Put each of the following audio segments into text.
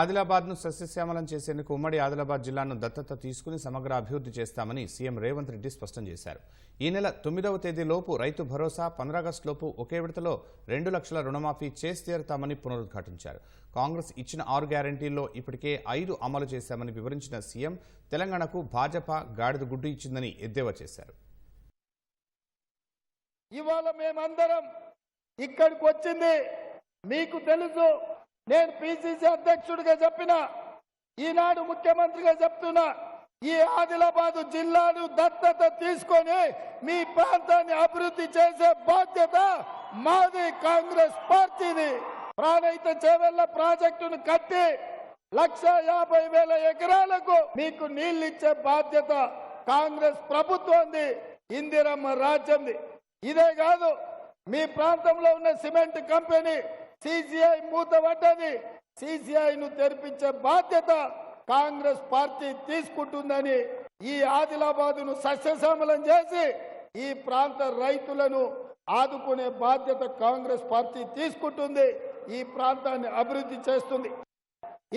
ఆదిలాబాద్ను సస్యశ్యామలం చేసేందుకు ఉమ్మడి ఆదిలాబాద్ జిల్లాను దత్తత తీసుకుని సమగ్ర అభివృద్ధి చేస్తామని సీఎం రేవంత్ రెడ్డి స్పష్టం చేశారు. ఈ నెల తొమ్మిదవ తేదీలోపు రైతు భరోసా పంద్రాగస్టులోపు ఒకే విడతలో రెండు లక్షల రుణమాఫీ చేసి తీరుతామని పునరుద్ఘాటించారు. కాంగ్రెస్ ఇచ్చిన ఆరు గ్యారంటీల్లో ఇప్పటికే ఐదు అమలు చేశామని వివరించిన సీఎం తెలంగాణకు భాజపా గాడిద గుడ్డు ఇచ్చిందని ఎద్దేవా చేశారు. ఇవాళ మేమందరం ఇక్కడికి వచ్చింది మీకు తెలుసు. నేను పిసిసి అధ్యక్షుడిగా చెప్పిన ఈనాడు ముఖ్యమంత్రిగా చెప్తున్నా ఈ ఆదిలాబాద్ జిల్లాను దత్తత తీసుకొని మీ ప్రాంతాన్ని అభివృద్ధి చేసే బాధ్యత మాది కాంగ్రెస్ పార్టీది. ప్రాణహిత చేవెళ్ళ ప్రాజెక్టును కట్టి లక్ష యాభై వేల ఎకరాలకు మీకు నీళ్ళు ఇచ్చే బాధ్యత కాంగ్రెస్ ప్రభుత్వంది ఇందిరమ్మ రాజ్యంది. ఇదే కాదు మీ ప్రాంతంలో ఉన్న సిమెంట్ కంపెనీ సిసిఐ మూతపడ్డది సిసిఐ ను తెరిపించే బాధ్యత కాంగ్రెస్ పార్టీ తీసుకుంటుందని ఈ ఆదిలాబాదును సస్యశ్యామలం చేసి ఈ ప్రాంత రైతులను ఆదుకునే బాధ్యత కాంగ్రెస్ పార్టీ తీసుకుంటుంది. ఈ ప్రాంతాన్ని అభివృద్ధి చేస్తుంది.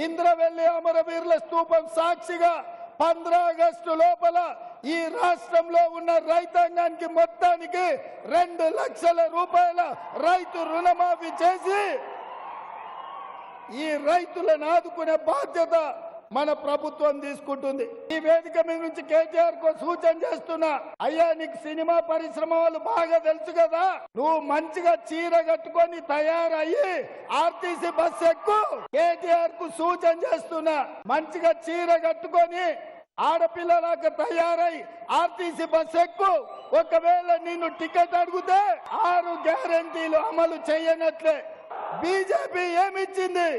ఇంద్రవెల్లి అమరవీరుల స్తూపం సాక్షిగా పంద్రా ఆగస్టు లోపల ఈ రాష్ట్రంలో ఉన్న రైతాంగానికి మొత్తానికి రెండు లక్షల రూపాయల రైతు రుణమాఫీ చేసి ఈ రైతులను ఆదుకునే బాధ్యత మన ప్రభుత్వం తీసుకుంటుంది. ఈ వేదిక మీద నుంచి కేటీఆర్కు సూచన చేస్తున్నా అయ్యా నీకు సినిమా పరిశ్రమ వాళ్ళు బాగా తెలుసు కదా. నువ్వు మంచిగా చీర కట్టుకొని తయారయ్యి ఆర్టీసీ బస్ ఎక్కు. కేటీఆర్కు సూచన చేస్తున్నా మంచిగా చీర కట్టుకొని ఆడపిల్లలాగా తయారై ఆర్టీసీ బస్ ఎక్కు. ఒకవేళ నిన్ను టికెట్ అడిగితే ఆరు గ్యారంటీలు అమలు చేయనట్లే. బీజేపీ ఏమిచ్చింది?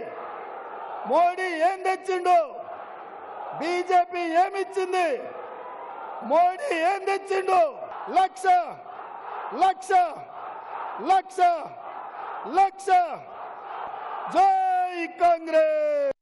మోడీ ఏం తెచ్చిండు? బీజేపీ ఏమిచ్చింది? మోడీ ఏం తెచ్చిండు? లక్ష లక్ష లక్ష లక్ష. జై కాంగ్రెస్!